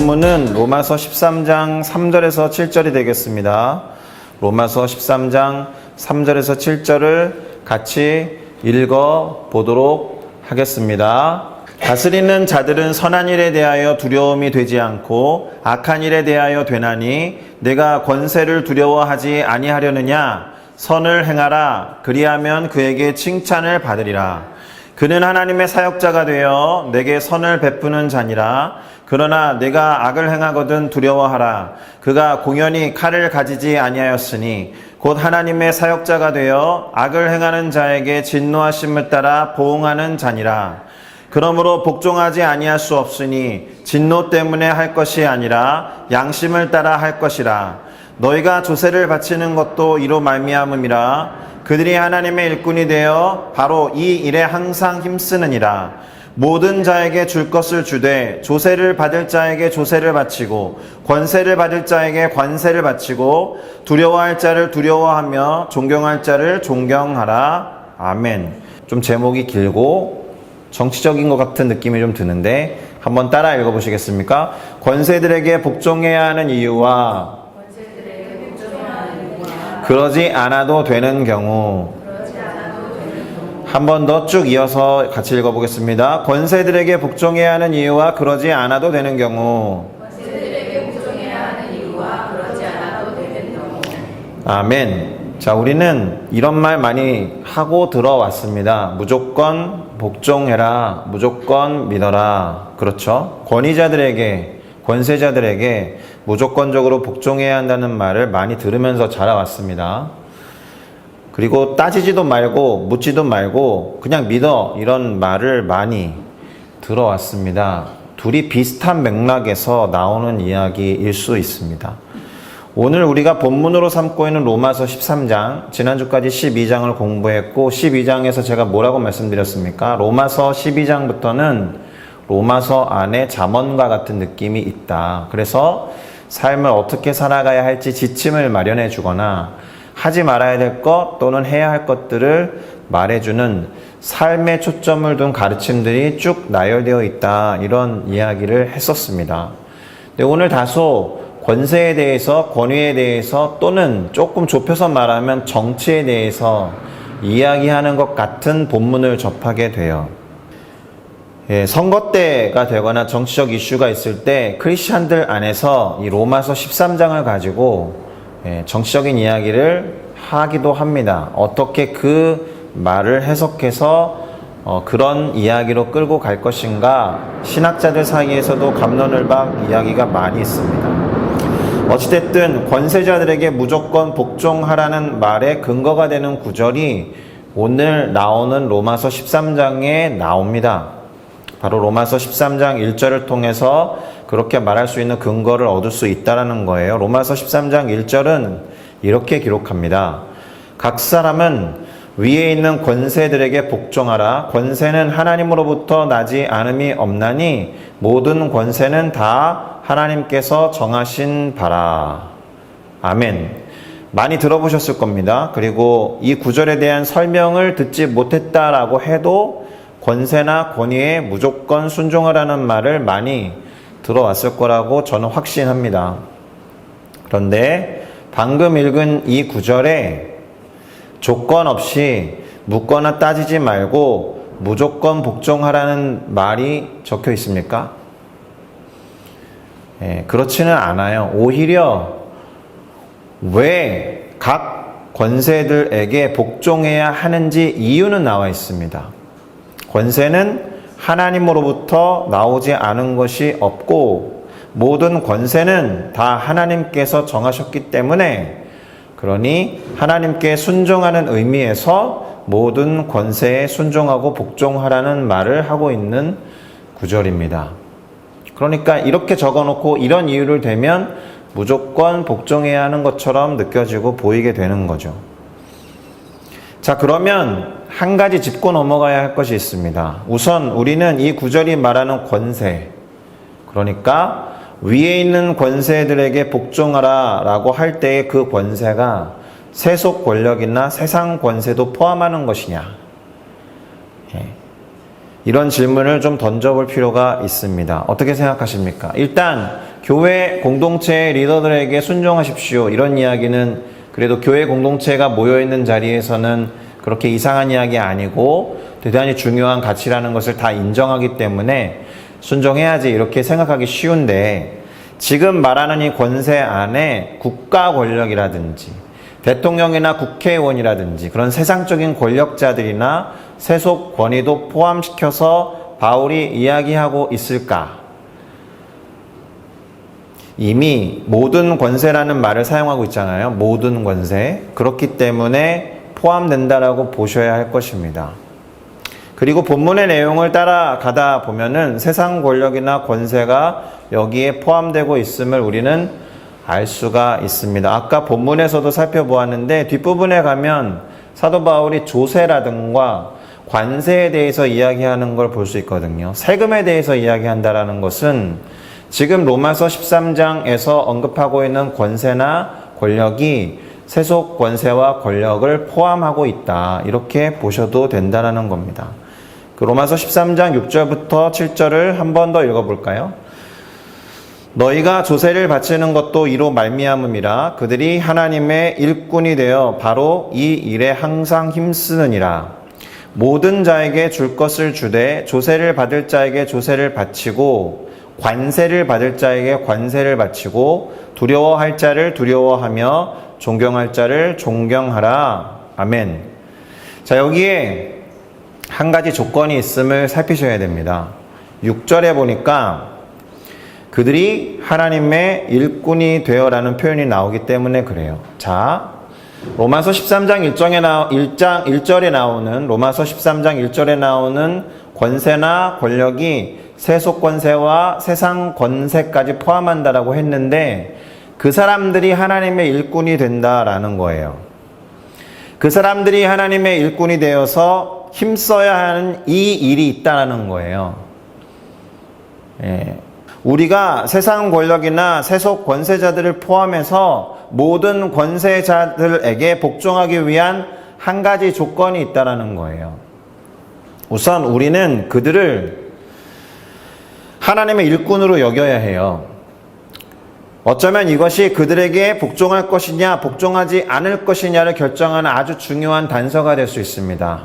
본문은 로마서 13장 3절에서 7절이 되겠습니다. 로마서 13장 3절에서 7절을 같이 읽어 보도록 하겠습니다. 다스리는 자들은 선한 일에 대하여 두려움이 되지 않고 악한 일에 대하여 되나니 내가 권세를 두려워하지 아니하려느냐 선을 행하라 그리하면 그에게 칭찬을 받으리라 그는 하나님의 사역자가 되어 내게 선을 베푸는 자니라. 그러나 내가 악을 행하거든 두려워하라. 그가 공연히 칼을 가지지 아니하였으니 곧 하나님의 사역자가 되어 악을 행하는 자에게 진노하심을 따라 보응하는 자니라. 그러므로 복종하지 아니할 수 없으니 진노 때문에 할 것이 아니라 양심을 따라 할 것이라. 너희가 조세를 바치는 것도 이로 말미암음이라 그들이 하나님의 일꾼이 되어 바로 이 일에 항상 힘쓰느니라. 모든 자에게 줄 것을 주되 조세를 받을 자에게 조세를 바치고 권세를 받을 자에게 관세를 바치고 두려워할 자를 두려워하며 존경할 자를 존경하라. 아멘. 좀 제목이 길고 정치적인 것 같은 느낌이 좀 드는데 한번 따라 읽어보시겠습니까? 권세들에게 복종해야 하는 이유와 그러지 않아도 되는 경우 한 번 더 쭉 이어서 같이 읽어보겠습니다. 권세들에게 복종해야 하는 이유와 그러지 않아도 되는 경우 아멘. 자, 우리는 이런 말 많이 하고 들어왔습니다. 무조건 복종해라. 무조건 믿어라. 그렇죠? 권위자들에게, 권세자들에게 무조건적으로 복종해야 한다는 말을 많이 들으면서 자라왔습니다. 그리고 따지지도 말고, 묻지도 말고, 그냥 믿어. 이런 말을 많이 들어왔습니다. 둘이 비슷한 맥락에서 나오는 이야기일 수 있습니다. 오늘 우리가 본문으로 삼고 있는 로마서 13장, 지난주까지 12장을 공부했고, 12장에서 제가 뭐라고 말씀드렸습니까? 로마서 12장부터는 로마서 안에 잠언과 같은 느낌이 있다. 그래서 삶을 어떻게 살아가야 할지 지침을 마련해 주거나, 하지 말아야 될 것 또는 해야 할 것들을 말해주는 삶에 초점을 둔 가르침들이 쭉 나열되어 있다. 이런 이야기를 했었습니다. 근데 오늘 다소 권세에 대해서, 권위에 대해서 또는 조금 좁혀서 말하면 정치에 대해서 이야기하는 것 같은 본문을 접하게 돼요. 예, 선거 때가 되거나 정치적 이슈가 있을 때 크리스찬들 안에서 이 로마서 13장을 가지고 예, 정치적인 이야기를 하기도 합니다. 어떻게 그 말을 해석해서 어, 그런 이야기로 끌고 갈 것인가 신학자들 사이에서도 감론을박 이야기가 많이 있습니다. 어찌됐든 권세자들에게 무조건 복종하라는 말의 근거가 되는 구절이 오늘 나오는 로마서 13장에 나옵니다. 바로 로마서 13장 1절을 통해서 그렇게 말할 수 있는 근거를 얻을 수 있다라는 거예요. 로마서 13장 1절은 이렇게 기록합니다. 각 사람은 위에 있는 권세들에게 복종하라. 권세는 하나님으로부터 나지 않음이 없나니 모든 권세는 다 하나님께서 정하신 바라. 아멘. 많이 들어보셨을 겁니다. 그리고 이 구절에 대한 설명을 듣지 못했다라고 해도 권세나 권위에 무조건 순종하라는 말을 많이 들어왔을 거라고 저는 확신합니다. 그런데 방금 읽은 이 구절에 조건 없이 묻거나 따지지 말고 무조건 복종하라는 말이 적혀 있습니까? 예, 그렇지는 않아요. 오히려 왜 각 권세들에게 복종해야 하는지 이유는 나와 있습니다. 권세는 하나님으로부터 나오지 않은 것이 없고 모든 권세는 다 하나님께서 정하셨기 때문에 그러니 하나님께 순종하는 의미에서 모든 권세에 순종하고 복종하라는 말을 하고 있는 구절입니다. 그러니까 이렇게 적어 놓고 이런 이유를 대면 무조건 복종해야 하는 것처럼 느껴지고 보이게 되는 거죠. 자, 그러면 한 가지 짚고 넘어가야 할 것이 있습니다. 우선 우리는 이 구절이 말하는 권세, 그러니까 위에 있는 권세들에게 복종하라 라고 할 때의 그 권세가 세속 권력이나 세상 권세도 포함하는 것이냐. 예. 이런 질문을 좀 던져볼 필요가 있습니다. 어떻게 생각하십니까? 일단 교회 공동체 리더들에게 순종하십시오. 이런 이야기는 그래도 교회 공동체가 모여 있는 자리에서는 그렇게 이상한 이야기 아니고 대단히 중요한 가치라는 것을 다 인정하기 때문에 순종해야지 이렇게 생각하기 쉬운데 지금 말하는 이 권세 안에 국가 권력이라든지 대통령이나 국회의원이라든지 그런 세상적인 권력자들이나 세속 권위도 포함시켜서 바울이 이야기하고 있을까? 이미 모든 권세라는 말을 사용하고 있잖아요. 모든 권세. 그렇기 때문에 포함된다라고 보셔야 할 것입니다. 그리고 본문의 내용을 따라가다 보면은 세상 권력이나 권세가 여기에 포함되고 있음을 우리는 알 수가 있습니다. 아까 본문에서도 살펴보았는데 뒷부분에 가면 사도 바울이 조세라든가 관세에 대해서 이야기하는 걸 볼 수 있거든요. 세금에 대해서 이야기한다라는 것은 지금 로마서 13장에서 언급하고 있는 권세나 권력이 세속 권세와 권력을 포함하고 있다. 이렇게 보셔도 된다라는 겁니다. 그 로마서 13장 6절부터 7절을 한 번 더 읽어볼까요? 너희가 조세를 바치는 것도 이로 말미암음이라 그들이 하나님의 일꾼이 되어 바로 이 일에 항상 힘쓰느니라 모든 자에게 줄 것을 주되 조세를 받을 자에게 조세를 바치고 관세를 받을 자에게 관세를 바치고 두려워할 자를 두려워하며 존경할 자를 존경하라. 아멘. 자 여기에 한 가지 조건이 있음을 살피셔야 됩니다. 6절에 보니까 그들이 하나님의 일꾼이 되어라는 표현이 나오기 때문에 그래요. 자, 로마서 13장 1장에 나 1장 1절에 나오는 로마서 13장 1절에 나오는 권세나 권력이 세속 권세와 세상 권세까지 포함한다라고 했는데 그 사람들이 하나님의 일꾼이 된다라는 거예요. 그 사람들이 하나님의 일꾼이 되어서 힘써야 하는 이 일이 있다라는 거예요. 예. 우리가 세상 권력이나 세속 권세자들을 포함해서 모든 권세자들에게 복종하기 위한 한 가지 조건이 있다라는 거예요. 우선 우리는 그들을 하나님의 일꾼으로 여겨야 해요. 어쩌면 이것이 그들에게 복종할 것이냐, 복종하지 않을 것이냐를 결정하는 아주 중요한 단서가 될 수 있습니다.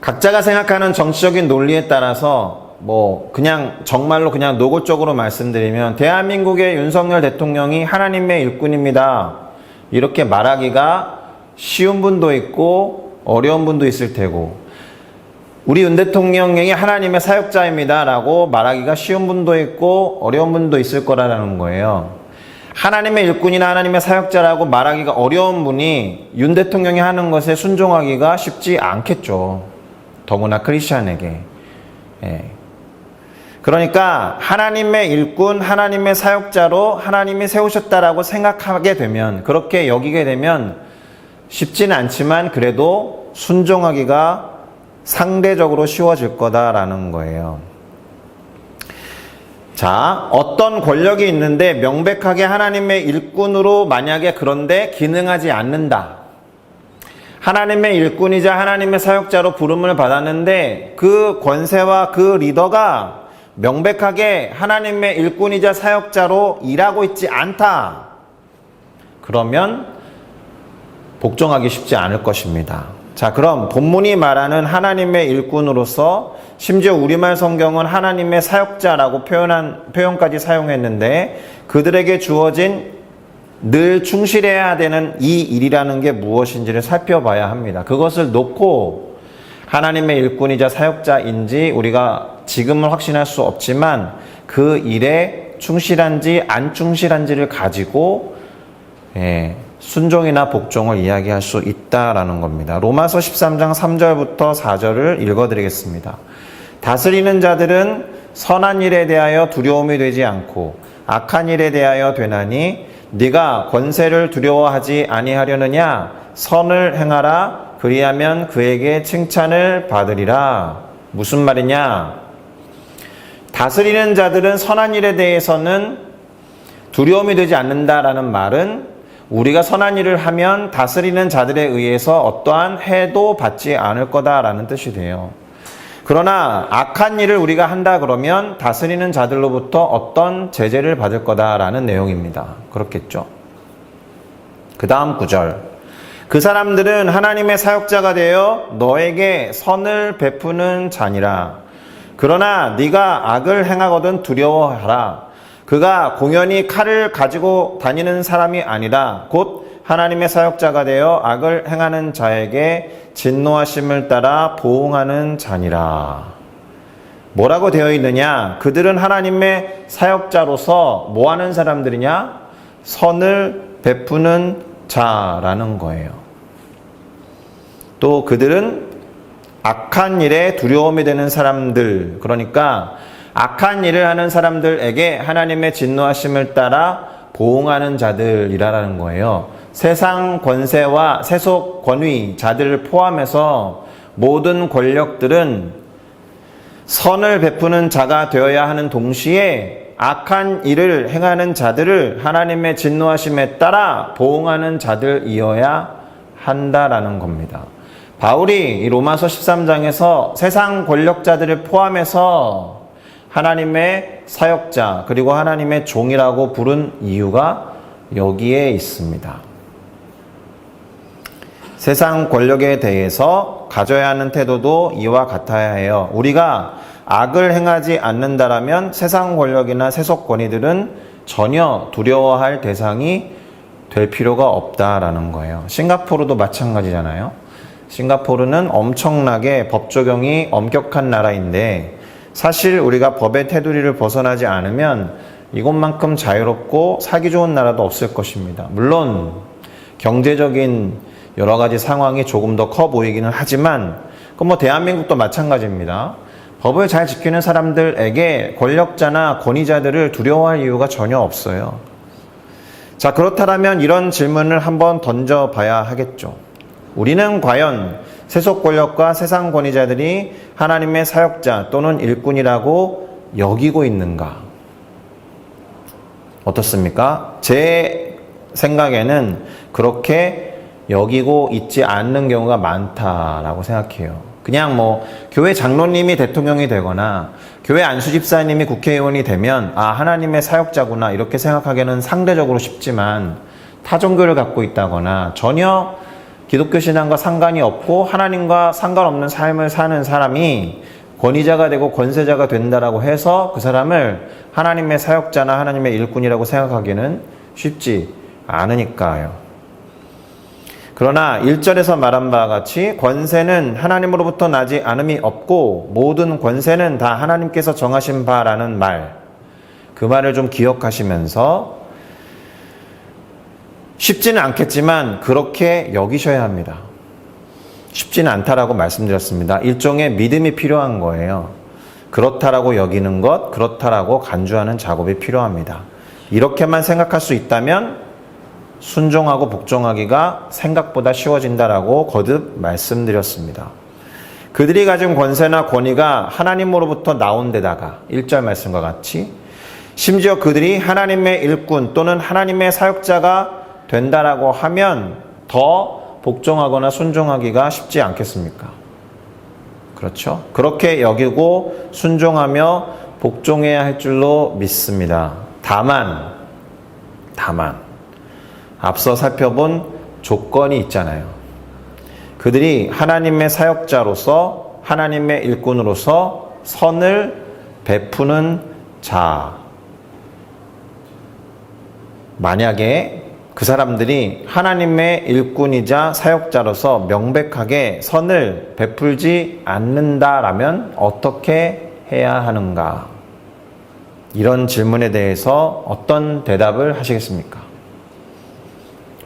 각자가 생각하는 정치적인 논리에 따라서 뭐 그냥 정말로 그냥 노골적으로 말씀드리면 대한민국의 윤석열 대통령이 하나님의 일꾼입니다. 이렇게 말하기가 쉬운 분도 있고 어려운 분도 있을 테고 우리 윤 대통령이 하나님의 사역자입니다라고 말하기가 쉬운 분도 있고 어려운 분도 있을 거라는 거예요. 하나님의 일꾼이나 하나님의 사역자라고 말하기가 어려운 분이 윤 대통령이 하는 것에 순종하기가 쉽지 않겠죠. 더구나 크리스천에게. 예. 그러니까 하나님의 일꾼, 하나님의 사역자로 하나님이 세우셨다라고 생각하게 되면 그렇게 여기게 되면 쉽지는 않지만 그래도 순종하기가 상대적으로 쉬워질 거다라는 거예요. 자, 어떤 권력이 있는데 명백하게 하나님의 일꾼으로 만약에 그런데 기능하지 않는다. 하나님의 일꾼이자 하나님의 사역자로 부름을 받았는데 그 권세와 그 리더가 명백하게 하나님의 일꾼이자 사역자로 일하고 있지 않다. 그러면 복종하기 쉽지 않을 것입니다. 자, 그럼 본문이 말하는 하나님의 일꾼으로서 심지어 우리말 성경은 하나님의 사역자라고 표현한 표현까지 사용했는데 그들에게 주어진 늘 충실해야 되는 이 일이라는 게 무엇인지를 살펴봐야 합니다. 그것을 놓고 하나님의 일꾼이자 사역자인지 우리가 지금은 확신할 수 없지만 그 일에 충실한지 안 충실한지를 가지고 예, 순종이나 복종을 이야기할 수 있다라는 겁니다. 로마서 13장 3절부터 4절을 읽어드리겠습니다. 다스리는 자들은 선한 일에 대하여 두려움이 되지 않고 악한 일에 대하여 되나니 네가 권세를 두려워하지 아니하려느냐 선을 행하라 그리하면 그에게 칭찬을 받으리라 무슨 말이냐 다스리는 자들은 선한 일에 대해서는 두려움이 되지 않는다라는 말은 우리가 선한 일을 하면 다스리는 자들에 의해서 어떠한 해도 받지 않을 거다라는 뜻이 돼요. 그러나 악한 일을 우리가 한다 그러면 다스리는 자들로부터 어떤 제재를 받을 거다라는 내용입니다. 그렇겠죠. 그 다음 구절. 그 사람들은 하나님의 사역자가 되어 너에게 선을 베푸는 자니라. 그러나 네가 악을 행하거든 두려워하라. 그가 공연히 칼을 가지고 다니는 사람이 아니라 곧 하나님의 사역자가 되어 악을 행하는 자에게 진노하심을 따라 보응하는 자니라. 뭐라고 되어 있느냐? 그들은 하나님의 사역자로서 뭐 하는 사람들이냐? 선을 베푸는 자라는 거예요. 또 그들은 악한 일에 두려움이 되는 사람들, 그러니까 악한 일을 하는 사람들에게 하나님의 진노하심을 따라 보응하는 자들이라는 거예요. 세상 권세와 세속 권위 자들을 포함해서 모든 권력들은 선을 베푸는 자가 되어야 하는 동시에 악한 일을 행하는 자들을 하나님의 진노하심에 따라 보응하는 자들이어야 한다라는 겁니다. 바울이 이 로마서 13장에서 세상 권력자들을 포함해서 하나님의 사역자 그리고 하나님의 종이라고 부른 이유가 여기에 있습니다. 세상 권력에 대해서 가져야 하는 태도도 이와 같아야 해요. 우리가 악을 행하지 않는다라면 세상 권력이나 세속 권위들은 전혀 두려워할 대상이 될 필요가 없다라는 거예요. 싱가포르도 마찬가지잖아요. 싱가포르는 엄청나게 법 적용이 엄격한 나라인데 사실 우리가 법의 테두리를 벗어나지 않으면 이것만큼 자유롭고 살기 좋은 나라도 없을 것입니다. 물론 경제적인 여러 가지 상황이 조금 더 커 보이기는 하지만 그뭐 대한민국도 마찬가지입니다. 법을 잘 지키는 사람들에게 권력자나 권위자들을 두려워할 이유가 전혀 없어요. 자, 그렇다면 이런 질문을 한번 던져봐야 하겠죠. 우리는 과연 세속 권력과 세상 권위자들이 하나님의 사역자 또는 일꾼이라고 여기고 있는가? 어떻습니까? 제 생각에는 그렇게 여기고 있지 않는 경우가 많다라고 생각해요. 그냥 뭐 교회 장로님이 대통령이 되거나 교회 안수 집사님이 국회의원이 되면 아 하나님의 사역자구나 이렇게 생각하기는 상대적으로 쉽지만 타 종교를 갖고 있다거나 전혀 기독교 신앙과 상관이 없고 하나님과 상관없는 삶을 사는 사람이 권위자가 되고 권세자가 된다라고 해서 그 사람을 하나님의 사역자나 하나님의 일꾼이라고 생각하기는 쉽지 않으니까요. 그러나 1절에서 말한 바와 같이 권세는 하나님으로부터 나지 않음이 없고 모든 권세는 다 하나님께서 정하신 바라는 말. 그 말을 좀 기억하시면서 쉽지는 않겠지만 그렇게 여기셔야 합니다. 쉽지는 않다라고 말씀드렸습니다. 일종의 믿음이 필요한 거예요. 그렇다라고 여기는 것, 그렇다라고 간주하는 작업이 필요합니다. 이렇게만 생각할 수 있다면 순종하고 복종하기가 생각보다 쉬워진다라고 거듭 말씀드렸습니다. 그들이 가진 권세나 권위가 하나님으로부터 나온 데다가 1절 말씀과 같이 심지어 그들이 하나님의 일꾼 또는 하나님의 사역자가 된다라고 하면 더 복종하거나 순종하기가 쉽지 않겠습니까? 그렇죠? 그렇게 여기고 순종하며 복종해야 할 줄로 믿습니다. 다만, 다만, 앞서 살펴본 조건이 있잖아요. 그들이 하나님의 사역자로서 하나님의 일꾼으로서 선을 베푸는 자. 만약에 그 사람들이 하나님의 일꾼이자 사역자로서 명백하게 선을 베풀지 않는다라면 어떻게 해야 하는가? 이런 질문에 대해서 어떤 대답을 하시겠습니까?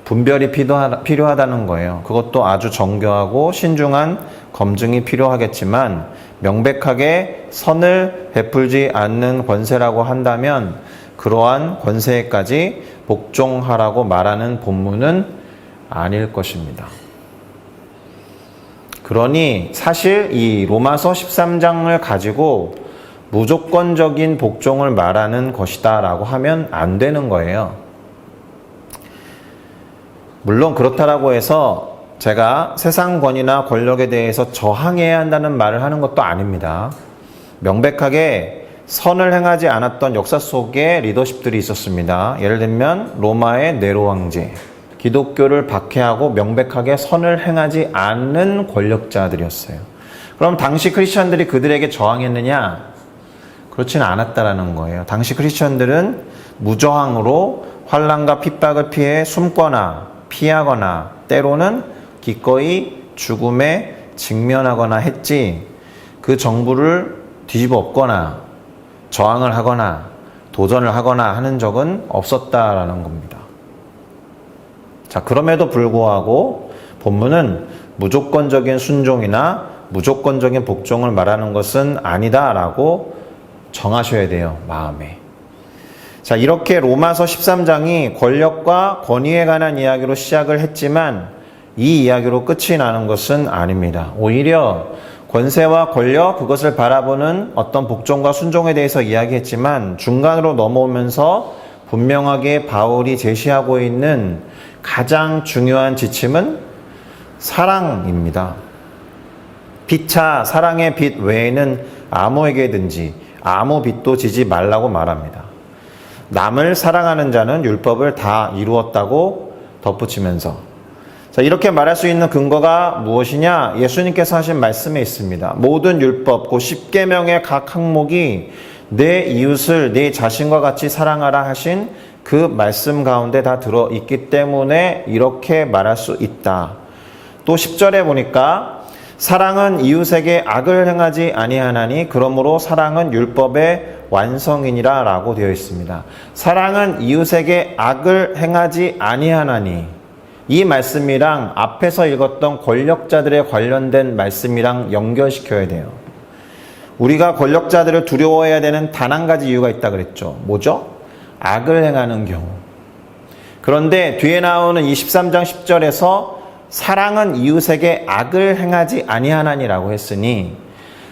분별이 필요하다는 거예요. 그것도 아주 정교하고 신중한 검증이 필요하겠지만 명백하게 선을 베풀지 않는 권세라고 한다면 그러한 권세까지 복종하라고 말하는 본문은 아닐 것입니다. 그러니 사실 이 로마서 13장을 가지고 무조건적인 복종을 말하는 것이다 라고 하면 안 되는 거예요. 물론 그렇다라고 해서 제가 세상 권위나 권력에 대해서 저항해야 한다는 말을 하는 것도 아닙니다. 명백하게 선을 행하지 않았던 역사 속에 리더십들이 있었습니다. 예를 들면 로마의 네로 황제, 기독교를 박해하고 명백하게 선을 행하지 않는 권력자들이었어요. 그럼 당시 크리스천들이 그들에게 저항했느냐? 그렇지는 않았다라는 거예요. 당시 크리스천들은 무저항으로 환란과 핍박을 피해 숨거나 피하거나 때로는 기꺼이 죽음에 직면하거나 했지 그 정부를 뒤집어 엎거나 저항을 하거나 도전을 하거나 하는 적은 없었다라는 겁니다. 자, 그럼에도 불구하고 본문은 무조건적인 순종이나 무조건적인 복종을 말하는 것은 아니다라고 정하셔야 돼요, 마음에. 자, 이렇게 로마서 13장이 권력과 권위에 관한 이야기로 시작을 했지만 이 이야기로 끝이 나는 것은 아닙니다. 오히려 권세와 권력, 그것을 바라보는 어떤 복종과 순종에 대해서 이야기했지만 중간으로 넘어오면서 분명하게 바울이 제시하고 있는 가장 중요한 지침은 사랑입니다. 피차 사랑의 빛 외에는 아무에게든지 아무 빛도 지지 말라고 말합니다. 남을 사랑하는 자는 율법을 다 이루었다고 덧붙이면서 자, 이렇게 말할 수 있는 근거가 무엇이냐? 예수님께서 하신 말씀에 있습니다. 모든 율법, 그 10계명의 각 항목이 내 이웃을 내 자신과 같이 사랑하라 하신 그 말씀 가운데 다 들어 있기 때문에 이렇게 말할 수 있다. 또 10절에 보니까 사랑은 이웃에게 악을 행하지 아니하나니 그러므로 사랑은 율법의 완성이니라라고 되어 있습니다. 사랑은 이웃에게 악을 행하지 아니하나니 이 말씀이랑 앞에서 읽었던 권력자들에 관련된 말씀이랑 연결시켜야 돼요. 우리가 권력자들을 두려워해야 되는 단 한 가지 이유가 있다 그랬죠. 뭐죠? 악을 행하는 경우. 그런데 뒤에 나오는 23장 10절에서 사랑은 이웃에게 악을 행하지 아니하나니라고 했으니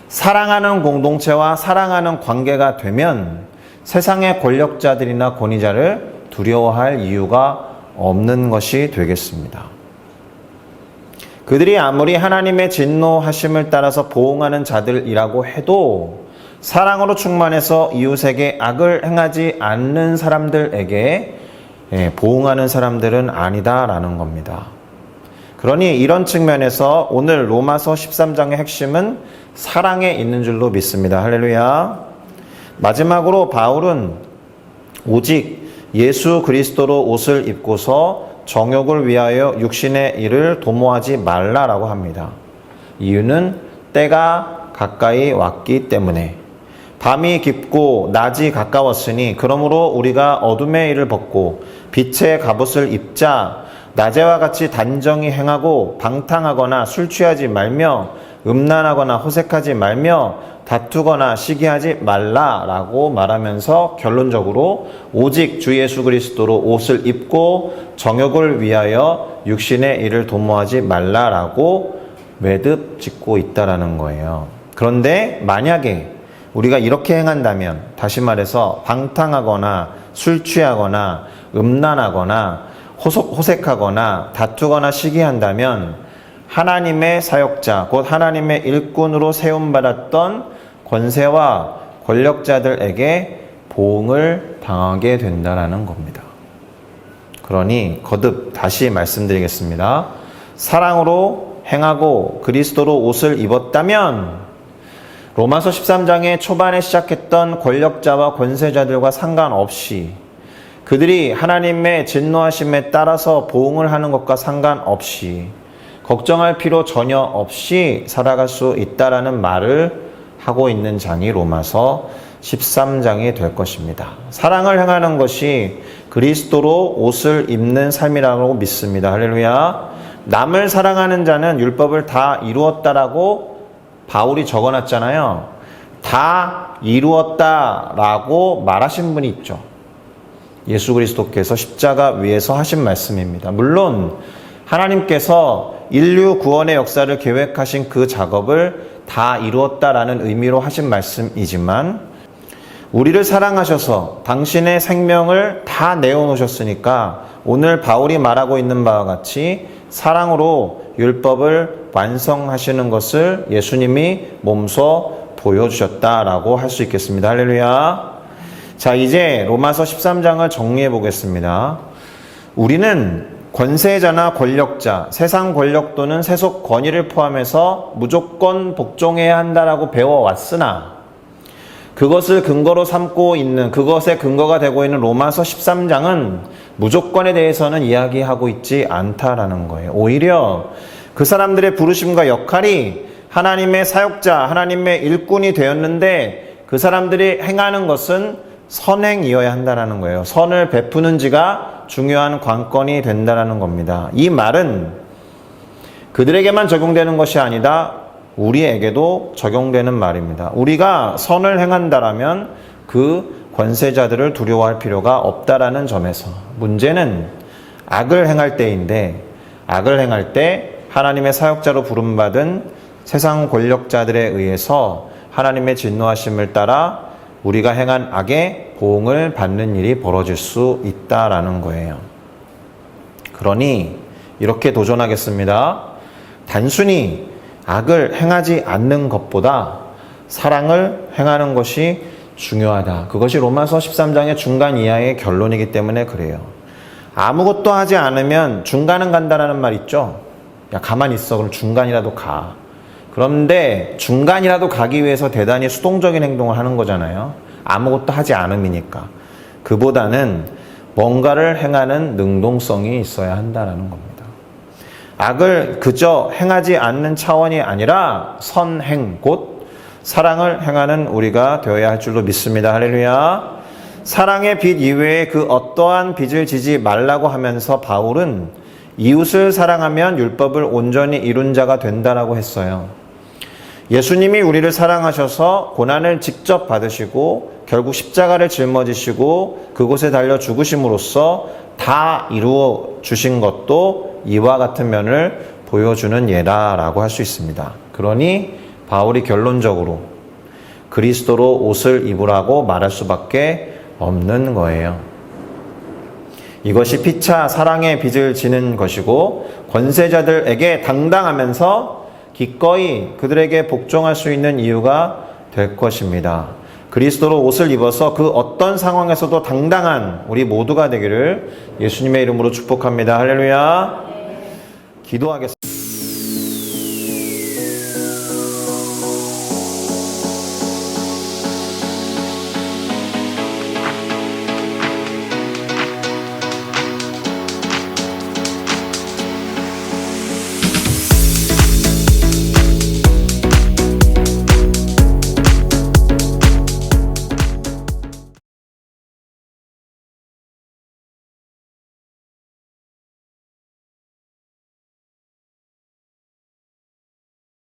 사랑하는 공동체와 사랑하는 관계가 되면 세상의 권력자들이나 권위자를 두려워할 이유가 없는 것이 되겠습니다. 그들이 아무리 하나님의 진노하심을 따라서 보응하는 자들이라고 해도 사랑으로 충만해서 이웃에게 악을 행하지 않는 사람들에게 예, 보응하는 사람들은 아니다라는 겁니다. 그러니 이런 측면에서 오늘 로마서 13장의 핵심은 사랑에 있는 줄로 믿습니다. 할렐루야. 마지막으로 바울은 오직 예수 그리스도로 옷을 입고서 정욕을 위하여 육신의 일을 도모하지 말라라고 합니다. 이유는 때가 가까이 왔기 때문에 밤이 깊고 낮이 가까웠으니 그러므로 우리가 어둠의 일을 벗고 빛의 갑옷을 입자 낮에와 같이 단정히 행하고 방탕하거나 술 취하지 말며 음란하거나 호색하지 말며 다투거나 시기하지 말라라고 말하면서 결론적으로 오직 주 예수 그리스도로 옷을 입고 정욕을 위하여 육신의 일을 도모하지 말라라고 매듭 짓고 있다라는 거예요. 그런데 만약에 우리가 이렇게 행한다면 다시 말해서 방탕하거나 술 취하거나 음란하거나 호색하거나 다투거나 시기한다면 하나님의 사역자, 곧 하나님의 일꾼으로 세움받았던 권세와 권력자들에게 보응을 당하게 된다라는 겁니다. 그러니 거듭 다시 말씀드리겠습니다. 사랑으로 행하고 그리스도로 옷을 입었다면 로마서 13장의 초반에 시작했던 권력자와 권세자들과 상관없이 그들이 하나님의 진노하심에 따라서 보응을 하는 것과 상관없이 걱정할 필요 전혀 없이 살아갈 수 있다라는 말을 하고 있는 장이 로마서 13장이 될 것입니다. 사랑을 행하는 것이 그리스도로 옷을 입는 삶이라고 믿습니다. 할렐루야. 남을 사랑하는 자는 율법을 다 이루었다라고 바울이 적어 놨잖아요. 다 이루었다라고 말하신 분이 있죠. 예수 그리스도께서 십자가 위에서 하신 말씀입니다. 물론 하나님께서 인류 구원의 역사를 계획하신 그 작업을 다 이루었다라는 의미로 하신 말씀이지만 우리를 사랑하셔서 당신의 생명을 다 내어놓으셨으니까 오늘 바울이 말하고 있는 바와 같이 사랑으로 율법을 완성하시는 것을 예수님이 몸소 보여주셨다라고 할 수 있겠습니다. 할렐루야. 자, 이제 로마서 13장을 정리해 보겠습니다. 우리는 권세자나 권력자, 세상 권력 또는 세속 권위를 포함해서 무조건 복종해야 한다라고 배워왔으나 그것을 근거로 삼고 있는 그것의 근거가 되고 있는 로마서 13장은 무조건에 대해서는 이야기하고 있지 않다라는 거예요. 오히려 그 사람들의 부르심과 역할이 하나님의 사역자, 하나님의 일꾼이 되었는데 그 사람들이 행하는 것은 선행이어야 한다라는 거예요. 선을 베푸는 지가 중요한 관건이 된다라는 겁니다. 이 말은 그들에게만 적용되는 것이 아니다. 우리에게도 적용되는 말입니다. 우리가 선을 행한다라면 그 권세자들을 두려워할 필요가 없다라는 점에서 문제는 악을 행할 때인데 악을 행할 때 하나님의 사역자로 부름받은 세상 권력자들에 의해서 하나님의 진노하심을 따라 우리가 행한 악의 보응을 받는 일이 벌어질 수 있다라는 거예요. 그러니 이렇게 도전하겠습니다. 단순히 악을 행하지 않는 것보다 사랑을 행하는 것이 중요하다. 그것이 로마서 13장의 중간 이하의 결론이기 때문에 그래요. 아무것도 하지 않으면 중간은 간다라는 말 있죠? 야, 가만히 있어. 그럼 중간이라도 가. 그런데 중간이라도 가기 위해서 대단히 수동적인 행동을 하는 거잖아요. 아무것도 하지 않음이니까. 그보다는 뭔가를 행하는 능동성이 있어야 한다라는 겁니다. 악을 그저 행하지 않는 차원이 아니라 선행, 곧 사랑을 행하는 우리가 되어야 할 줄로 믿습니다. 할렐루야. 사랑의 빛 이외에 그 어떠한 빛을 지지 말라고 하면서 바울은 이웃을 사랑하면 율법을 온전히 이룬 자가 된다라고 했어요. 예수님이 우리를 사랑하셔서 고난을 직접 받으시고 결국 십자가를 짊어지시고 그곳에 달려 죽으심으로써 다 이루어 주신 것도 이와 같은 면을 보여주는 예라라고 할 수 있습니다. 그러니 바울이 결론적으로 그리스도로 옷을 입으라고 말할 수밖에 없는 거예요. 이것이 피차 사랑의 빚을 지는 것이고 권세자들에게 당당하면서 기꺼이 그들에게 복종할 수 있는 이유가 될 것입니다. 그리스도로 옷을 입어서 그 어떤 상황에서도 당당한 우리 모두가 되기를 예수님의 이름으로 축복합니다. 할렐루야. 기도하겠습니다.